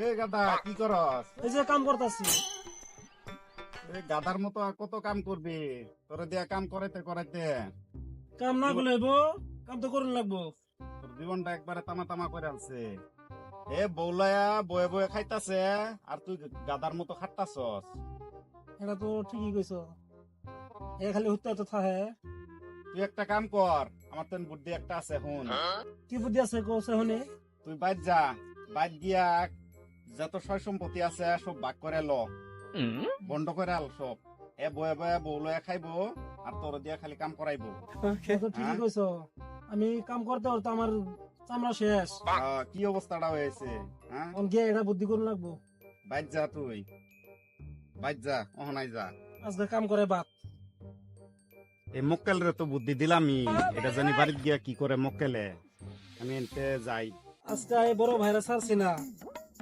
এ গাদা কি করস? এই যে কাম করতেছি। এ গাদার মতো আর কত কাম করবি? তোরে দিয়া কাম করাইতে করাইতে। কাম না করলে কাম তো করুন লাগবো। তোর জীবনটা একবারে তামা তামা করে আনছে। এ বৌলায়া বয়ে বয়ে খাইতাছে আর তুই গাদার মতো খাটতাছস। এটা তো ঠিকই কইছ। এ খালি হুত্তা তো থাহে। তুই একটা কাম কর আমার তেন বুদ্ধি একটা আছে হুন কি বুদ্ধি আছে তুই বাইর যা বাইর গিয়া যত সয় সম্পত্তি আছে সব ভাগ করে ল। বন্ধ করে আল সব। এ বয়ে বয়ে বৌলয়া খাইবো আর তোর দিয়া খালি কাম করাইবো। তো ঠিকই হ্যাঁ? কইছ। আমি কাম করতে করতে আমার চামড়া শেষ। কি অবস্থাটা হয়েছে? হ্যাঁ? গিয়ে এটা বুদ্ধি করুন লাগবো। বাইর যা তুই। বাইর যা অহনাই যা। আজকে কাম করে বাদ এই মক্কেল রে তো বুদ্ধি দিলামই। এটা জানি বাড়িতে গিয়া কি করে মক্কেলে। আমি এনতে যাই। আজকে বড় ভাইরা ছাড়ছি না।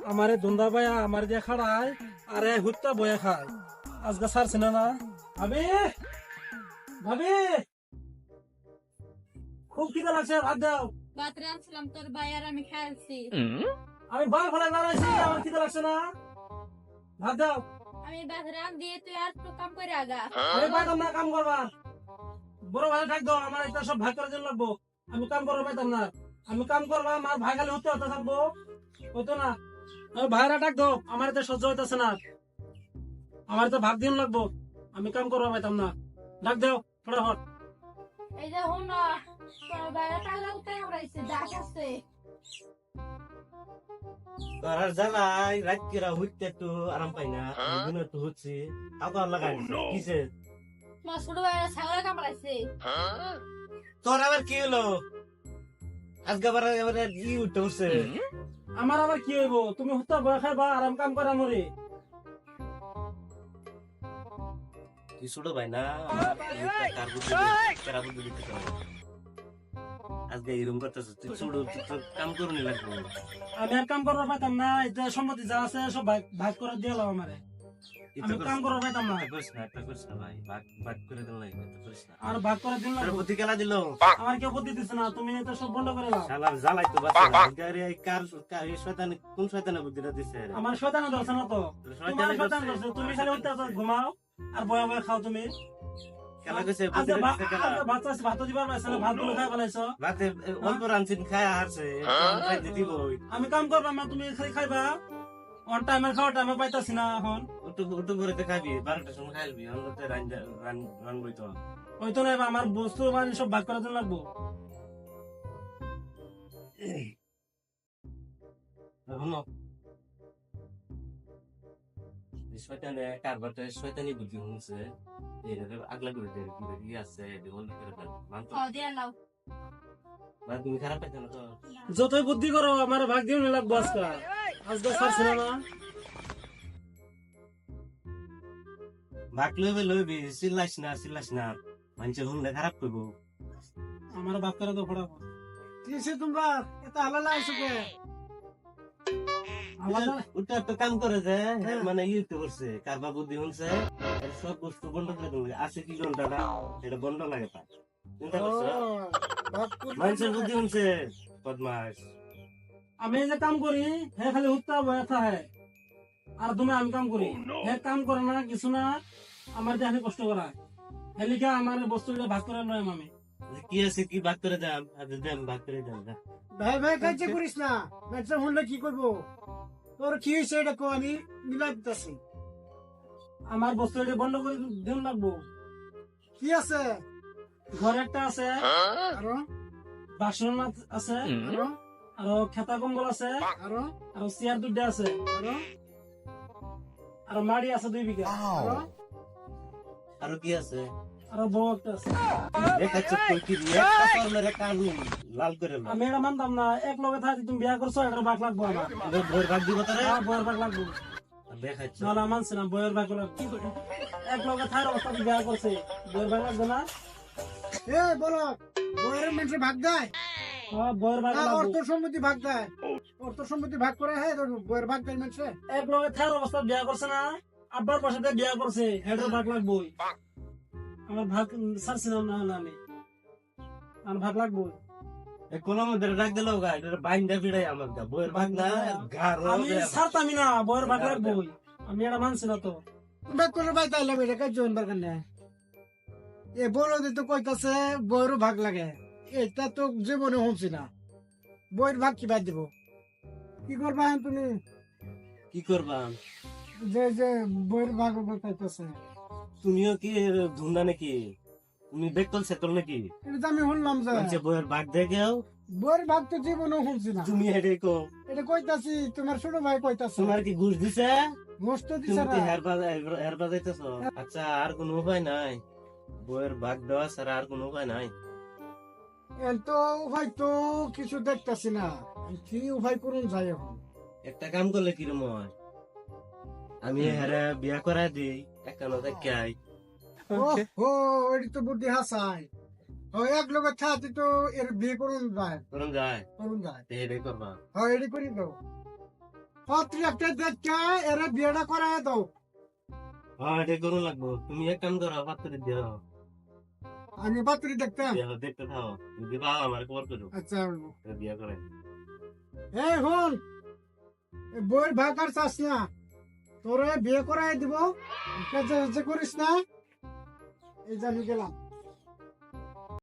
আমারে ধন্দা ভাইয়া আমার দিয়ে খাড়ায় আর এ হুত্তা বয়ে খায়। আজকে ছাড়ছি না। না ভাবি ভাবি। খুব খিদা লাগছে ভাত দাও। বাতরে আনছিলাম তোর ভাই আর আমি খেলছি আমি বার ফলে দাঁড়াইছি আমার খিদা লাগছে না। ভাত দাও। আমি বাতরে আন দিয়ে তুই আর একটু কাম করে আগা। আমি পাইতাম না কাম করবার। বড় ভাই ডাক দাও আমার এটা সব ভাগ করার জন্য লাগবো। আমি কাম করব পাইতাম না। আমি কাম করব আমার ভাই খালি হতে হতে থাকব। হতো না। ভাইরা ডাক দাও আমার এটা সহ্য হইতেছে না। আমার তো ভাগ দিন লাগবো আমি কাম করব পাইতাম না। ডাক দাও ফটাফট। এই যে হুন তোর ভাইরা টাকা উঠে আমরাইছে ডাক আছে। করার জ্বালাই রাত কিরা হইতে একটু আরাম পাই না দিন একটু হচ্ছে আবার লাগাই কিসে? তোমার ছোট ভাইরা ছাগলে কামড়াইছে। তোর আবার কি হলো? আজকে আবার এবারে ই উঠতে উঠছে। আমার আবার কি হইব? তুমি হত্যা বয়সে খাইবা আরাম কাম করা মরে। তুই ছোট ভাই না আজকে এরকম করতেছিস তুই ছোট কাম করুনি লাগবে। আমি আর কাম করবার পাতাম না এটা সম্মতি যা আছে সব ভাগ করার করে দিয়ে আমারে। আমি কাম করব পাইতাম না করিস না একটা করিস না ভাই ভাগ ভাগ করে দিল না এটা করিস না। আর ভাগ করে দিন তোর বুদ্ধি খেলা দিল। আমার কেউ বুদ্ধি দিচ্ছে না তুমি তো সব বন্ধ করে দাও। শালার জ্বালাই তো বাচ্চা। আরে এই কার কার শয়তান কোন শয়তানের বুদ্ধিটা দিছে আমার শয়তান ধরছে না তো। তোমার শয়তান করছে। তুমি খালি উঠতে ঘুমাও আর বয়া বয়া খাও তুমি। খেলা কইছে দিছে খেলা। ভাত চাইছি, ভাতও দিবার পাইছে না ভাতগুলো খাই অল্প রানছিন খায় হারছে দিব আমি কাম করব না তুমি খালি খাইবা। অন টাইমের খাওয়া টাইমে পাইতাছি না এখন। খাবি বারোটার সময় আমরা তো রান রান রানবই তো ওই তো নাই আমার বস্তু মানে সব ভাগ করার জন্য লাগবো। শোনো। শয়তানে কারবারটা শয়তানি বুদ্ধি হচ্ছে এইটাকে আগলা করে দেয় কি কি আছে এটা বন্ধ করে দেয়। মান তো লাও বা তুমি খারাপ পাইছো না তো? যতই বুদ্ধি করো আমার ভাগ দিয়ে লাগবো আজকে। আজকে না ভাগ লইবে লইবি চিল্লাস না চিল্লাস না মানুষের শুনলে খারাপ করব আমার করে তো ফটাফট। কিসে তোমরা এত আলাদা আছো কে। ওটা একটা কাম করে যে মানে ইউতে করছে কারবা বুদ্ধি শুনছে এর সব বস্তু বন্ধ করে দেবে আছে কি ঘন্টাটা এটা বন্ধ লাগে তা চিন্তা করছ মানুষের বুদ্ধি শুনছে বদমাস আমি যে কাম করি হে খালি উত্তা বয়া থাকে আর তুমি আমি কাম করি। হে কাম করে না কিছু না আমার দিয়ে আমি কষ্ট করা। হেলিকা আমার বস্তুগুলো ভাগ করে নয় আমি। কি আছে? কি ভাগ করে দাম আর দেন ভাগ করে দাম ভাই ভাই কাজে করিস না। ম্যাচটা হলে কি করব? তোর কি হয়েছে এটা কো? আমি মিলাই দিতেছি আমার বস্তুগুলো বন্ধ করে দিন লাগবো। কি আছে? ঘর একটা আছে। আরও। বাসন আছে। আরও। আর খেতা কম্বল আছে। আরও। আর চেয়ার দুটা আছে। আরও। আর মাড়ি আছে দুই বিঘা। আরও? আরও কি আছে? আর বউ একটা আছে। দেখাচ্ছে কই কি দিয়ে? একটা কর্মের লাল করে লো আমি এটা মানতাম না এক লগে থাকি তুমি বিয়া করছ এটা ভাগ লাগবো আমার। ভোর ভাগ দিব তোরে? হ্যাঁ, বউয়ের ভাগ লাগবো। দেখাচ্ছে। মানছি না বইয়ের ভাগ লাগবো এক লগে থাকার অবস্থা বিয়া করছে। বইয়ের ভাগ লাগবে না? এ বলো বইয়ের মানুষে ভাগ দেয়? হ্যাঁ, বইয়ের ভাগ লাগবো। অর্থ সম্মতি ভাগ দেয়। অর্থ সম্মতি ভাগ করে হ্যাঁ তোর বইয়ের ভাগ দেয় মানুষে এক লগে থাকার অবস্থা বিয়া করছে না আব্বার পাশে বিয়া করছে হেডের ভাগ লাগবো। আমার ভাগ ছাড়ছি না হলে আমি আমার ভাগ লাগবো। এই কোন মধ্যে ডাক দিল গা এটা বাইন্দা বিড়াই আমার গা বইয়ের ভাগ না গার আমি ছাড়তামই না বইয়ের ভাগ রাখবই আমি এটা মানছি না তো। ব্যাগ করে বাই তাইলাম এটা কাজ জন দরকার নেই এ বড় তো কইতাছে বইয়েরও ভাগ লাগে। এটা তো জীবনে হমছি না। বইয়ের ভাগ কি বাদ দিব? কি করবা তুমি? কি করবা? যে যে বইয়ের ভাগ কইতাছে তুমিও কি ধুন্দা নাকি? তুমি বেকল সেকল নাকি? এটা আমি শুনলাম যে। মানুষে বইয়ের ভাগ দেখেও বইয়ের ভাগ তো জীবনে হমছি না। তুমি হেডে কো এটা কইতাছি তোমার ছোট ভাই কইতাছে। তোমার কি ঘুষ দিছে? গোস্ত তুমি দিছে না। বাজাইতেছ? আচ্ছা আর কোনো উপায় নাই। বইয়ের ভাগ দেওয়া ছাড়া আর কোনো উপায় নাই। তো হয়তো কিছু দেখতাছি না। কি উপায় করুন যাই এখন একটা কাম করলে কিরম হয় আমি হেরে বিয়া করাই দিই একানো দেখাই ও ও এটি তো বুদ্ধি হাসাই। এক লোকের থাকি তো এর বিয়ে করুন যায়। করুন যায়। করুন যায়। হেডে করবা। ও এটি করি দাও পাত্রী একটা দেখে এর বিয়েটা করাই দাও। হ্যাঁ এটা করুন লাগবো। তুমি এক কাম করো পাত্র দিও। আমি পাত্রী দেখতাম। দেখতে থাও। যদি ভালো আমার খবর করো আচ্ছা বিয়া করে এই হন বইয়ের ভাগ আর চাস না। তোরে বিয়ে করাই দিব। কাজে করিস না, এই জানি গেলাম।